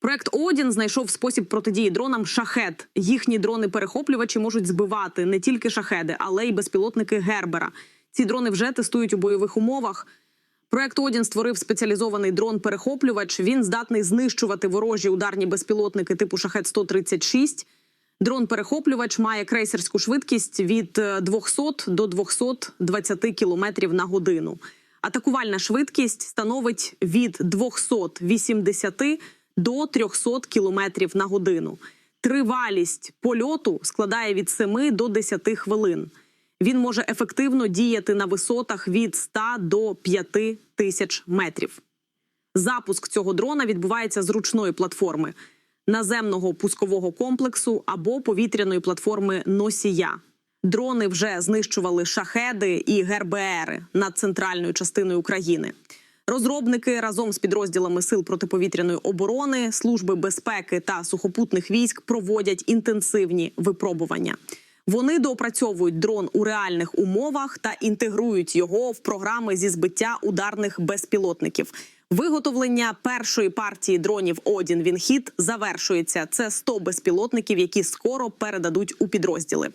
Проект Одін знайшов спосіб протидії дронам шахет. Їхні дрони-перехоплювачі можуть збивати не тільки шахеди, але й безпілотники Гербера. Ці дрони вже тестують у бойових умовах. Проект Одін створив спеціалізований дрон-перехоплювач. Він здатний знищувати ворожі ударні безпілотники типу шахет 136 Дрон-перехоплювач має крейсерську швидкість від е, 200 до 220 км на годину. Атакувальна швидкість становить від 280 до 300 км на годину. Тривалість польоту складає від 7 до 10 хвилин. Він може ефективно діяти на висотах від 100 до 5 тисяч метрів. Запуск цього дрона відбувається з ручної платформи наземного пускового комплексу або повітряної платформи носія. Дрони вже знищували шахеди і гербери над центральною частиною України. Розробники разом з підрозділами сил протиповітряної оборони, служби безпеки та сухопутних військ проводять інтенсивні випробування. Вони доопрацьовують дрон у реальних умовах та інтегрують його в програми зі збиття ударних безпілотників. Виготовлення першої партії дронів Одін Вінхіт завершується. Це 100 безпілотників, які скоро передадуть у підрозділи.